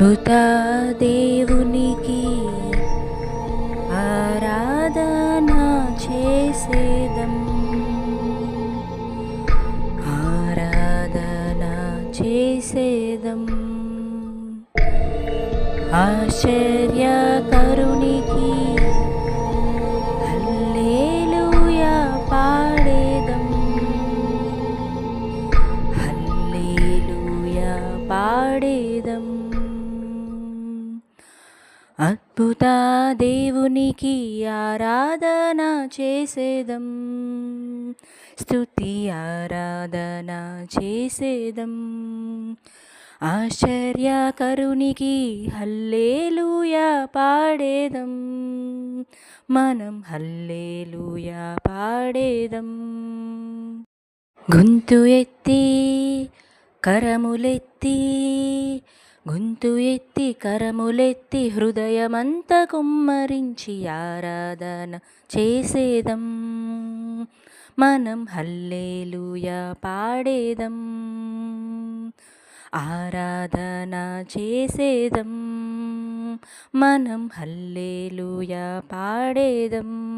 మృతా దేవునికి ఆరాధన చేసేదం. ఆరాధన చేసేదం. ఆశ్చర్యకరునికి హల్లేలూయా పాడేదం. హల్లేలూయా పాడేదం. అద్భుత దేవునికి ఆరాధన చేసేదం. స్తుతి ఆరాధన చేసేదం. ఆశ్చర్యకరునికి హల్లేలూయా పాడేదం. మనం హల్లేలూయా పాడేదం. గొంతు ఎత్తి కరములెత్తి గొంతు ఎత్తి కరములెత్తి హృదయమంత కుమ్మరించి ఆరాధన చేసేదం. మనం హల్లేలూయా పాడేదం. ఆరాధన చేసేదం. మనం హల్లేలూయా పాడేదం.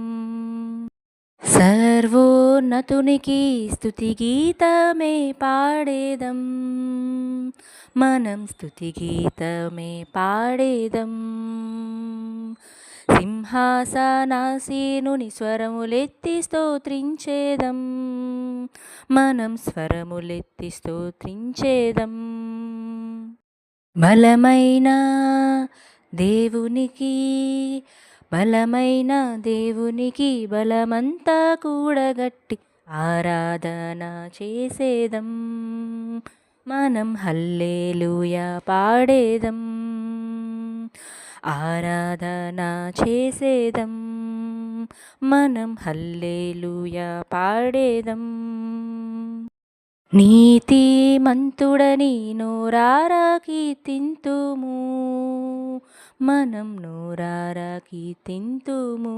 సర్వోన్నతునికి స్థుతి గీతమే పాడేదం. మనం స్తుతి గీతమే పాడేదం సింహాసనాసీనుని స్వరములెత్తి స్తోత్రించేదం మనం స్వరములెత్తి స్తోత్రించేదం బలమైన దేవునికి బలమైన దేవునికి బలమంతా కూడగట్టి ఆరాధన చేసేదం మనం హల్లేలూయా పాడేదం ఆరాధన చేసేదం మనం హల్లేలూయా పాడేదం నీతి మంతుడని నోరారా కీర్తింతుము మనం నోరారా కీర్తింతుము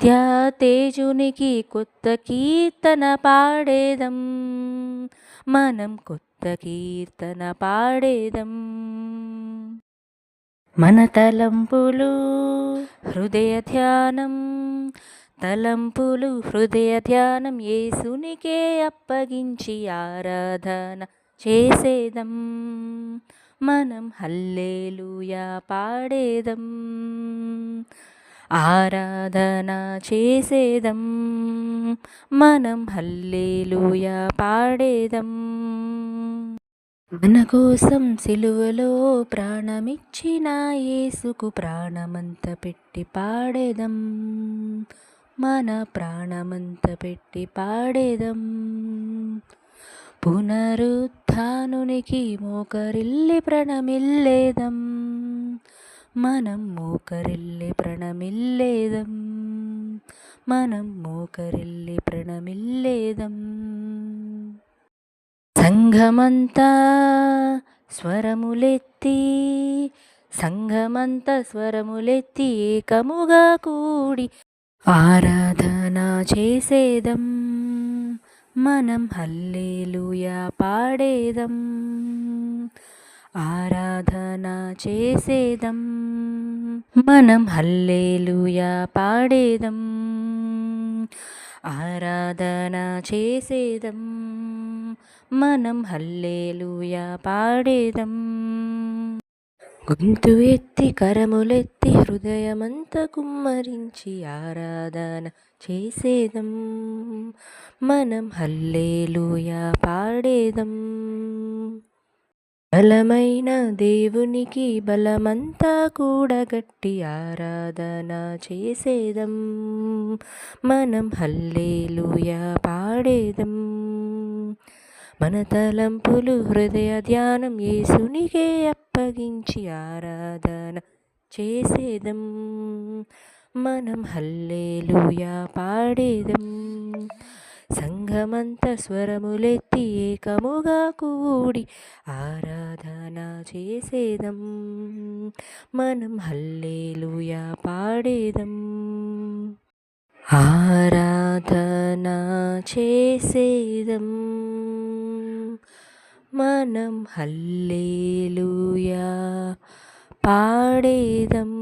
నిత్య తేజునికి కొత్త కీర్తన పాడేదం. మనం కొత్త కీర్తన పాడేదం. మన తలంపులు హృదయ ధ్యానం. తలంపులు హృదయ ధ్యానం యేసునికే అప్పగించి ఆరాధన చేసేదం. మనం హల్లేలుయా పాడేదం. ఆరాధన చేసేదం మనం హల్లేలుయ పాడేదం. మన కోసం సిలువలో ప్రాణమిచ్చిన యేసుకు ప్రాణమంత పెట్టి పాడేదం మన ప్రాణమంత పెట్టి పాడేదం. పునరుత్థానునికి మోకరిల్లి ప్రణమిల్లేదం. మనం మోకరిల్లి ప్రణమిల్లేదం మనం మోకరిల్లి ప్రణమిల్లేదం సంఘమంతా స్వరములెత్తి సంఘమంతా స్వరములెత్తి ఏకముగా కూడి ఆరాధన చేసేదం మనం హల్లేలుయా పాడేదం ఆరాధన చేసేదం మనం హల్లేలుయా పాడేదం. ఆరాధన చేసేదం మనం హల్లేలుయా పాడేదం. గొంతు ఎత్తి కరములెత్తి హృదయమంత కుమ్మరించి ఆరాధన చేసేదం మనం హల్లేలుయా పాడేదం. బలమైన దేవునికి బలమంతా కూడగట్టి ఆరాధన చేసేదం. మనం హల్లేలుయ పాడేదం. మన తలంపులు హృదయ ధ్యానం యేసునికే అప్పగించి ఆరాధన చేసేదం. మనం హల్లేలుయ పాడేదం. సంఘమంత స్వరములెత్తి ఏకముగా కూడి ఆరాధన చేసేదం. మనం హల్లేలుయా పాడేదం. ఆరాధన చేసేదం. మనం హల్లేలుయా పాడేదం.